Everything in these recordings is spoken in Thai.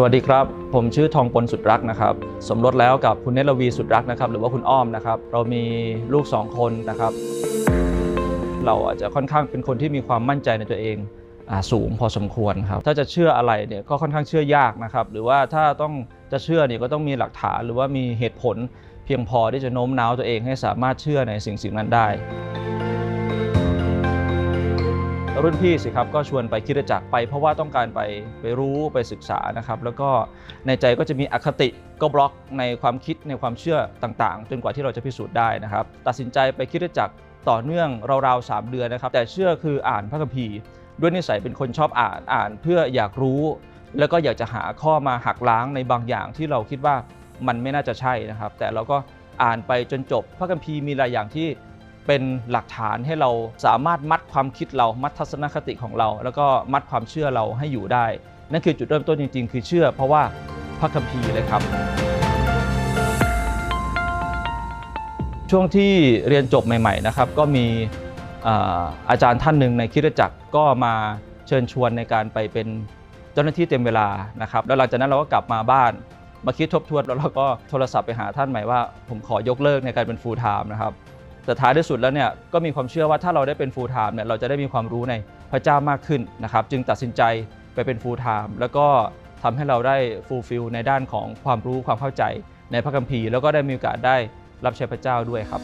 สวัสดีครับ ผมชื่อทองปนสุดรักนะครับ สมรสแล้วกับคุณเนตรวีสุดรักนะครับ หรือว่าคุณอ้อมนะครับ เรามีลูกสองคนนะครับ เราอาจจะค่อนข้างเป็นคนที่มีความมั่นใจในตัวเองสูงพอสมควรครับ ถ้าจะเชื่ออะไรเนี่ยก็ค่อนข้างเชื่อยากนะครับ หรือว่าถ้าต้องจะเชื่อเนี่ยก็ต้องมีหลักฐานหรือว่ามีเหตุผลเพียงพอที่จะโน้มน้าวตัวเองให้สามารถเชื่อในสิ่งสิ่งนั้นได้ รุ่นพี่สิครับก็ชวนไปคิดจักรไป เพราะว่าต้องการไปไปรู้ไปศึกษานะครับแล้วก็ในใจก็จะมีอคติก็บล็อกในความคิดในความเชื่อต่างๆ จนกว่าที่เราจะพิสูจน์ได้นะครับ ตัดสินใจไปคิดจักรต่อเนื่องราวๆ3เดือนนะครับ แต่เชื่อคืออ่านพระคัมภีร์ ด้วยนิสัยเป็นคนชอบอ่านอ่านเพื่ออยากรู้ แล้วก็อยากจะหาข้อมาหักล้างในบางอย่างที่เราคิดว่ามันไม่น่าจะใช่นะครับ แต่เราก็อ่านไปจนจบพระคัมภีร์มีหลายอย่างที่ เป็นหลักฐานให้เราสามารถมัดความคิดเรา มัดทัศนคติของเรา แล้วก็มัดความเชื่อเราให้อยู่ได้ นั่นคือจุดเริ่มต้นจริง ๆ คือเชื่อ เพราะว่าพระคัมภีร์เลยครับ ช่วงที่เรียนจบใหม่ ๆ นะครับ ก็มีอาจารย์ท่านหนึ่งในคิดจักรก็มาเชิญชวนในการไปเป็นเจ้าหน้าที่เต็มเวลานะครับ แล้วหลังจากนั้นเราก็กลับมาบ้านมาคิดทบทวนแล้วเราก็โทรศัพท์ไปหาท่านใหม่ว่า ผมขอยกเลิกในการเป็น full time นะครับ แต่ท้ายที่สุดแล้วเนี่ยก็มีความเชื่อว่าถ้าเราได้เป็น full time เนี่ยเราจะได้มีความรู้ในพระเจ้ามากขึ้นนะครับ จึงตัดสินใจไปเป็น full time แล้วก็ทำให้เราได้ fulfill ในด้านของความรู้ความเข้าใจในพระคัมภีร์แล้วก็ได้มีโอกาสได้รับใช้พระเจ้าด้วยครับ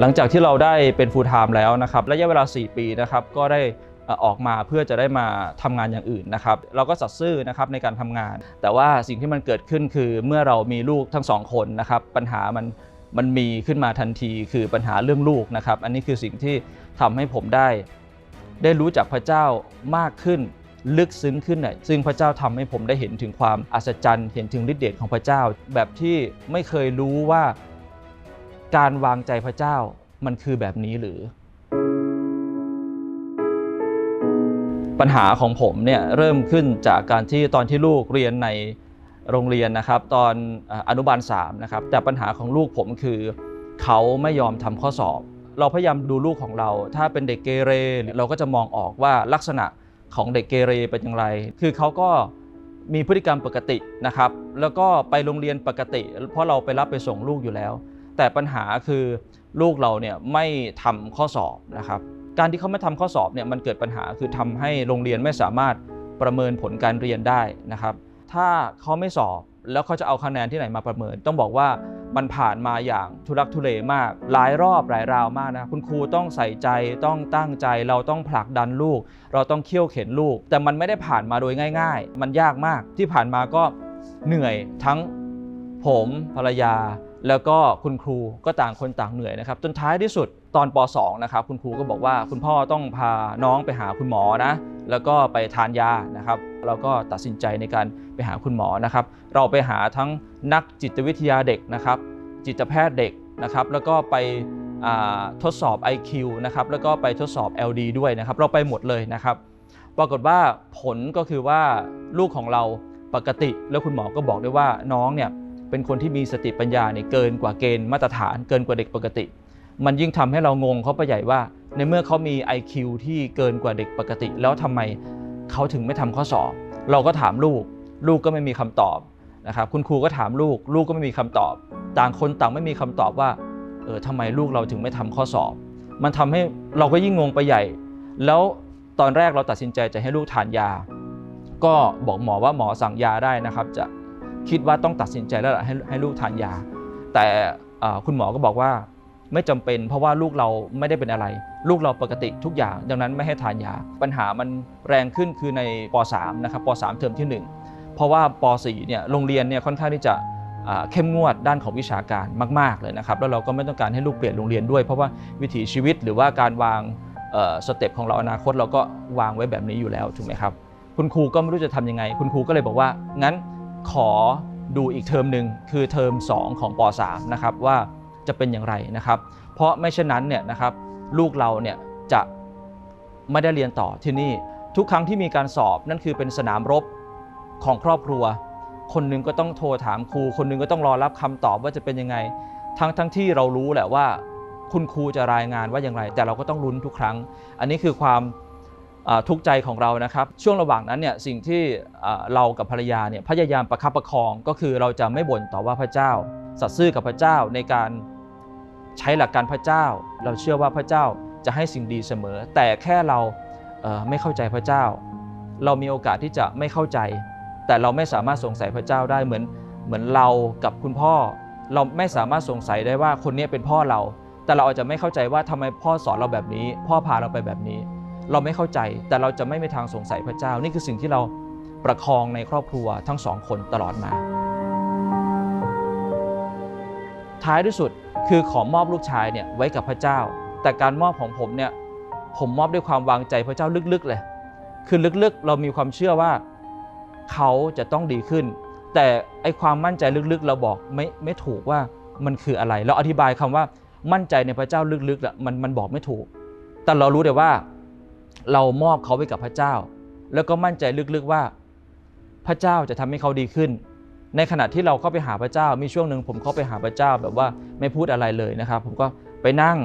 หลังจากที่เราได้เป็น full time แล้วนะครับระยะเวลา 4 ปีนะครับก็ได้ออออกมาเพื่อจะได้มาทำงานอย่างอื่นนะครับ เราก็สัตย์ซื่อนะครับในการทำงาน แต่ว่าสิ่งที่มันเกิดขึ้นคือเมื่อเรามีลูกทั้งสองคนนะครับปัญหามัน มันมีขึ้นมาทันทีคือปัญหาเรื่องลูกนะครับ อันนี้คือสิ่งที่ทำให้ผมได้ ได้รู้จักพระเจ้ามากขึ้นลึกซึ้งขึ้นน่ะซึ่งพระเจ้าทำให้ผมได้เห็นถึงความอัศจรรย์ เห็นถึงฤทธิเดชของพระเจ้า แบบที่ไม่เคยรู้ว่าการวางใจพระเจ้ามันคือแบบนี้หรือ ปัญหาของผมเนี่ยเริ่มขึ้นจากการที่ตอนที่ลูกเรียนใน โรงเรียนนะครับ ตอนอนุบาล3นะครับแต่ปัญหาของลูกผมคือ เขาไม่ยอมทำข้อสอบ เราพยายามดูลูกของเรา ถ้าเป็นเด็กเกเรเราก็จะมองออกว่าลักษณะของเด็กเกเรเป็นอย่างไร คือเขาก็มีพฤติกรรมปกตินะครับ แล้วก็ไปโรงเรียนปกติ เพราะเราไปรับไปส่งลูกอยู่แล้ว แต่ปัญหาคือลูกเราเนี่ยไม่ทำข้อสอบนะครับ การที่เขาไม่ทำข้อสอบเนี่ยมันเกิดปัญหาคือทำให้โรงเรียนไม่สามารถประเมินผลการเรียนได้นะครับ ถ้าเขาไม่สอบแล้วเขาจะเอาคะแนนที่ไหนมาประเมิน ต้องบอกว่ามันผ่านมาอย่างทุลักทุเลมาก หลายรอบหลายราวมากนะคุณครูต้องใส่ใจต้องตั้งใจ เราต้องผลักดันลูก เราต้องเคี่ยวเข็นลูก แต่มันไม่ได้ผ่านมาโดยง่าย ๆ มันยากมากที่ผ่านมาก็เหนื่อยทั้งผมภรรยา แล้วก็คุณครูก็ต่างคนต่างเหนื่อยนะครับจนท้ายที่สุดตอนป .2 นะครับคุณครูก็บอกว่าคุณพ่อต้องพาน้องไปหาคุณหมอนะ แล้วก็ไปทานยานะครับเราก็ตัดสินใจในการ หาคุณหมอนะครับ เราไปหาทั้งนักจิตวิทยาเด็กนะครับ จิตแพทย์เด็กนะครับ แล้วก็ไปทดสอบ IQ นะครับ แล้วก็ไปทดสอบ LD ด้วยนะครับ เราไปหมดเลยนะครับ ปรากฏว่าผลก็คือว่าลูกของเราปกติ แล้วคุณหมอก็บอกด้วยว่าน้องเนี่ยเป็นคนที่มีสติปัญญาเนี่ยเกินกว่าเกณฑ์มาตรฐานเกินกว่าเด็กปกติ มันยิ่งทำให้เรางงเขาไปใหญ่ว่า ในเมื่อเขามี IQ ที่เกินกว่าเด็กปกติ แล้วทำไมเขาถึงไม่ทำข้อสอบ เราก็ถามลูก ลูกก็ไม่มีคำตอบนะครับคุณครูก็ถามลูก ลูกก็ไม่มีคำตอบ ต่างคนต่างไม่มีคำตอบว่าเออทำไมลูกเราถึงไม่ทำข้อสอบ มันทำให้เราก็ยิ่งงงไปใหญ่ แล้วตอนแรกเราตัดสินใจจะให้ลูกทานยา ก็บอกหมอว่าหมอสั่งยาได้นะครับ จะคิดว่าต้องตัดสินใจแล้วล่ะให้ให้ลูกทานยา แต่คุณหมอก็บอกว่าไม่จำเป็น เพราะว่าลูกเราไม่ได้เป็นอะไร ลูกเราปกติทุกอย่าง ดังนั้นไม่ให้ทานยา ปัญหามันแรงขึ้นคือในป .3 นะครับป .3 เทอมที่ 1 เพราะว่าป .4 เนี่ยโรงเรียนเนี่ยค่อนข้างที่จะเข้มงวดด้านของวิชาการมาก ๆเลยนะครับแล้วเราก็ไม่ต้องการให้ลูกเปลี่ยนโรงเรียนด้วยเพราะว่าวิถีชีวิตหรือว่าการวางสเต็ปของเราอนาคตเราก็วางไว้แบบนี้อยู่แล้วถูกไหมครับคุณครูก็ไม่รู้จะทำยังไง คุณครูก็เลยบอกว่างั้นขอดูอีกเทอมหนึ่งคือเทอม 2 ของป .3 นะครับว่าจะเป็นอย่างไรนะครับ เพราะไม่เช่นนั้นเนี่ยนะครับลูกเราเนี่ยจะไม่ได้เรียนต่อที่นี่ทุกครั้งที่มีการสอบนั่นคือเป็นสนามรบ ของครอบครัว คนหนึงก็ต้องโทรถามครู คนหนึงก็ต้องรอรับคำตอบว่าจะเป็นยังไง ทั้งทั้งที่เรารู้แหละว่า คุณครูจะรายงานว่าอย่างไร แต่เราก็ต้องลุ้นทุกครั้ง อันนี้คือความทุกข์ใจของเรานะครับ ช่วงระหว่างนั้นเนี่ยสิ่งที่เรากับภรรยาเนี่ยพยายามประคับประคองก็คือเราจะไม่บ่นต่อว่าพระเจ้า สัตย์ซื่อกับพระเจ้าในการใช้หลักการพระเจ้า เราเชื่อว่าพระเจ้าจะให้สิ่งดีเสมอ แต่แค่เราเไม่เข้าใจพระเจ้า เรามีโอกาสที่จะไม่เข้าใจ แต่เราไม่สามารถสงสัยพระเจ้าได้เหมือนเหมือนเรากับคุณพ่อ เราไม่สามารถสงสัยได้ว่าคนนี้เป็นพ่อเรา แต่เราอาจจะไม่เข้าใจว่าทำไมพ่อสอนเราแบบนี้ พ่อพาเราไปแบบนี้ เราไม่เข้าใจแต่เราจะไม่มีทางสงสัยพระเจ้า นี่คือสิ่งที่เราประคองในครอบครัวทั้งสองคนตลอดมา ท้ายที่สุดคือขอมอบลูกชายเนี่ยไว้กับพระเจ้า แต่การมอบของผมเนี่ยผมมอบด้วยความวางใจพระเจ้าลึกๆเลย คือลึกๆ เรามีความเชื่อว่า เขาจะต้องดีขึ้น แต่ไอความมั่นใจลึกๆ เราบอกไม่ไม่ถูกว่ามันคืออะไร เราอธิบายคำว่ามั่นใจในพระเจ้าลึกๆอะมันมันบอกไม่ถูก แต่เรารู้แต่ว่า เรามอบเขาไว้กับพระเจ้า แล้วก็มั่นใจลึกๆว่า พระเจ้าจะทำให้เขาดีขึ้น ในขณะที่เราเข้าไปหาพระเจ้ามีช่วงหนึ่งผมเข้าไปหาพระเจ้าแบบว่าไม่พูดอะไรเลยนะครับ ผมก็ไปนั่ง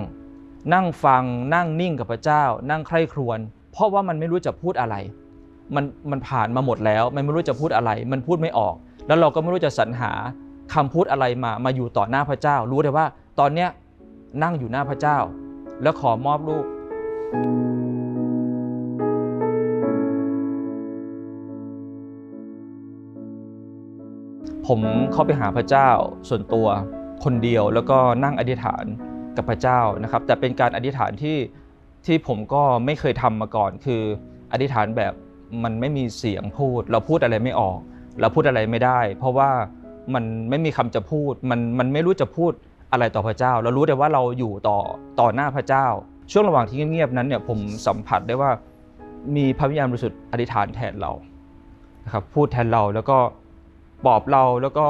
นั่งฟังนั่งนิ่งกับพระเจ้า นั่งใคร่ครวญเพราะว่ามันไม่รู้จะพูดอะไร มันมันผ่านมาหมดแล้ว มันไม่รู้จะพูดอะไร มันพูดไม่ออก แล้วเราก็ไม่รู้จะสรรหาคำพูดอะไรมามาอยู่ต่อหน้าพระเจ้า รู้แต่ว่าตอนเนี้ยนั่งอยู่หน้าพระเจ้า แล้วขอมอบลูกผมเข้าไปหาพระเจ้าส่วนตัวคนเดียวแล้วก็นั่งอธิษฐานกับพระเจ้านะครับ แต่เป็นการอธิษฐานที่ที่ผมก็ไม่เคยทำมาก่อน คืออธิษฐานแบบ มันไม่มีเสียงพูด เราพูดอะไรไม่ออก เราพูดอะไรไม่ได้ เพราะว่ามันไม่มีคำจะพูด มันมันไม่รู้จะพูดอะไรต่อพระเจ้า เรารู้แต่ว่าเราอยู่ต่อต่อหน้าพระเจ้า ช่วงระหว่างที่เงียบๆนั้นเนี่ยผมสัมผัสได้ว่ามีพระวิญญาณบริสุทธิ์อธิษฐานแทนเรานะครับพูดแทนเราแล้วก็ปลอบเราแล้วก็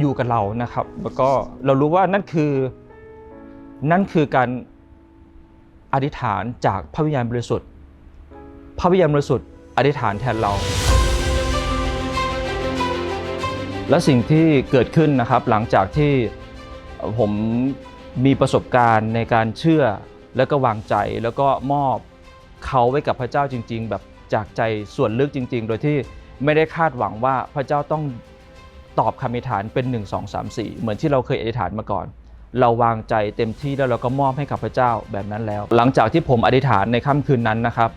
อยู่กับเรานะครับ แล้วก็เรารู้ว่านั่นคือนั่นคือการอธิษฐานจากพระวิญญาณบริสุทธิ์ พระวิญญาณบริสุทธิ์อธิษฐานแทนเรา และสิ่งที่เกิดขึ้นนะครับหลังจากที่ผมมีประสบการณ์ในการเชื่อแล้วก็วางใจแล้วก็มอบเขาไว้กับพระเจ้าจริง ๆ แบบจากใจส่วนลึกจริง ๆ โดยที่ไม่ได้คาดหวังว่าพระเจ้าต้องตอบคำอธิษฐานเป็น 1 2 3 4 เหมือนที่เราเคยอธิษฐานมาก่อน เราวางใจเต็มที่แล้วเราก็มอบให้กับพระเจ้าแบบนั้นแล้ว หลังจากที่ผมอธิษฐานในค่ำคืนนั้นนะครับ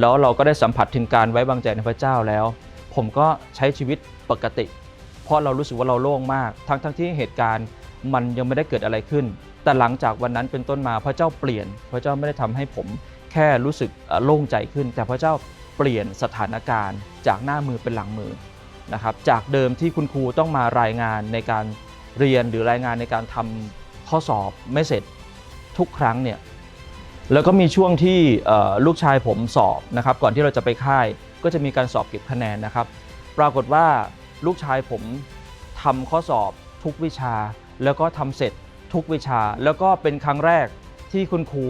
แล้วเราก็ได้สัมผัสถึงการไว้วางใจในพระเจ้าแล้ว ผมก็ใช้ชีวิตปกติ เพราะเรารู้สึกว่าเราโล่งมาก ทั้งทั้งที่เหตุการณ์มันยังไม่ได้เกิดอะไรขึ้น แต่หลังจากวันนั้นเป็นต้นมาพระเจ้าเปลี่ยน พระเจ้าไม่ได้ทำให้ผมแค่รู้สึกโล่งใจขึ้น แต่พระเจ้าเปลี่ยนสถานการณ์จากหน้ามือเป็นหลังมือนะครับจากเดิมที่คุณครูต้องมารายงานในการเรียนหรือรายงานในการทำข้อสอบไม่เสร็จทุกครั้งเนี่ย แล้วก็มีช่วงที่ลูกชายผมสอบนะครับก่อนที่เราจะไปค่าย ก็จะมีการสอบเก็บคะแนนนะครับ ปรากฏว่าลูกชายผมทำข้อสอบทุกวิชา แล้วก็ทำเสร็จทุกวิชา แล้วก็เป็นครั้งแรกที่คุณครู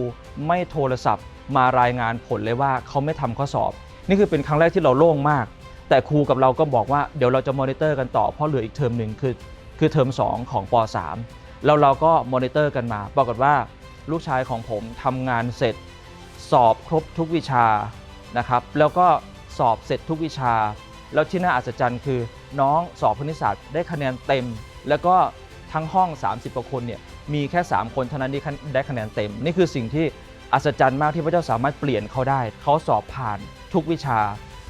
ไม่โทรศัพท์ มารายงานผลเลยว่าเขาไม่ทำข้อสอบ นี่คือเป็นครั้งแรกที่เราโล่งมาก แต่ครูกับเราก็บอกว่าเดี๋ยวเราจะมอนิเตอร์กันต่อเพราะเหลืออีกเทอมหนึ่งคือคือเทอม2 ของป .3 แล้วเราก็มอนิเตอร์กันมา ปรากฏว่า ลูกชายของผมทำงานเสร็จ สอบครบทุกวิชานะครับ แล้วก็สอบเสร็จทุกวิชา แล้วที่น่าอัศจรรย์คือ น้องสอบคณิตศาสตร์ได้คะแนนเต็ม แล้วก็ทั้งห้อง 30กว่าคนเนี่ยมีแค่ 3 คนเท่านั้นที่ได้คะแนนเต็ม นี่คือสิ่งที่อัศจรรย์มากที่พระเจ้าสามารถเปลี่ยนเขาได้ เขาสอบผ่านทุกวิชา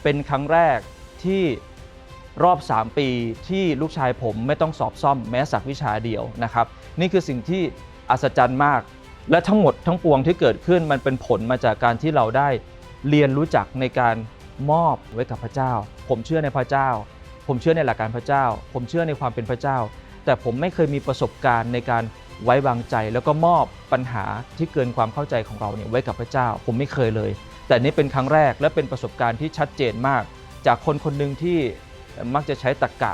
เป็นครั้งแรกที่รอบ 3 ปีที่ลูกชายผมไม่ต้องสอบซ่อมแม้สักวิชาเดียวนะครับ นี่คือสิ่งที่อัศจรรย์มาก และทั้งหมดทั้งปวงที่เกิดขึ้นมันเป็นผลมาจากการที่เราได้เรียนรู้จักในการมอบไว้กับพระเจ้า ผมเชื่อในพระเจ้า ผมเชื่อในหลักการพระเจ้า ผมเชื่อในความเป็นพระเจ้า แต่ผมไม่เคยมีประสบการณ์ในการไว้วางใจ แล้วก็มอบปัญหาที่เกินความเข้าใจของเราเนี่ยไว้กับพระเจ้า ผมไม่เคยเลย แต่นี่เป็นครั้งแรกและเป็นประสบการณ์ที่ชัดเจนมาก จากคนคนหนึ่งที่มักจะใช้ตรรกะ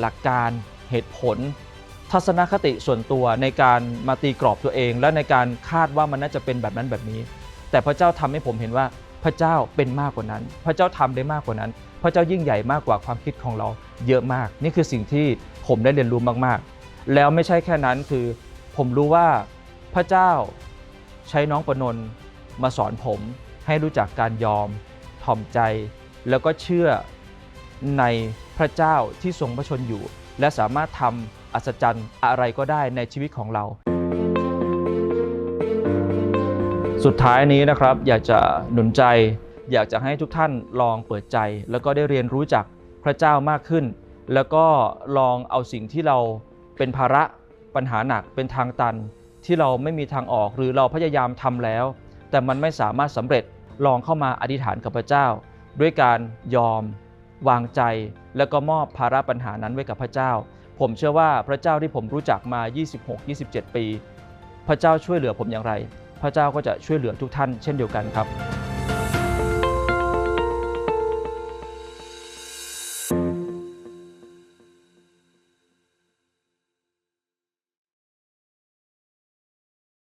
หลักการเหตุผล ทัศนคติส่วนตัวในการมาตีกรอบตัวเอง และในการคาดว่ามันน่าจะเป็นแบบนั้นแบบนี้ แต่พระเจ้าทำให้ผมเห็นว่าพระเจ้าเป็นมากกว่านั้น พระเจ้าทำได้มากกว่านั้น พระเจ้ายิ่งใหญ่มากกว่าความคิดของเราเยอะมาก นี่คือสิ่งที่ผมได้เรียนรู้มากๆ แล้วไม่ใช่แค่นั้นคือ ผมรู้ว่าพระเจ้าใช้น้องประนนมาสอนผมให้รู้จักการยอมถ่อมใจ แล้วก็เชื่อในพระเจ้าที่ทรงพระชนอยู่ และสามารถทำ อัศจรรย์อะไรก็ได้ในชีวิตของเรา สุดท้ายนี้นะครับ อยากจะหนุนใจ อยากจะให้ทุกท่านลองเปิดใจ แล้วก็ได้เรียนรู้จักพระเจ้ามากขึ้น แล้วก็ลองเอาสิ่งที่เราเป็นภาระปัญหาหนักเป็นทางตัน ที่เราไม่มีทางออกหรือเราพยายามทำแล้ว แต่มันไม่สามารถสำเร็จลองเข้ามาอธิษฐานกับพระเจ้า ด้วยการยอม วางใจ แล้วก็มอบภาระปัญหานั้นไว้กับพระเจ้า ผมเชื่อว่าพระเจ้าที่ผมรู้จักมา 26-27 ปี พระเจ้าช่วยเหลือผมอย่างไร พระเจ้าก็จะช่วยเหลือทุกท่านเช่นเดียวกันครับ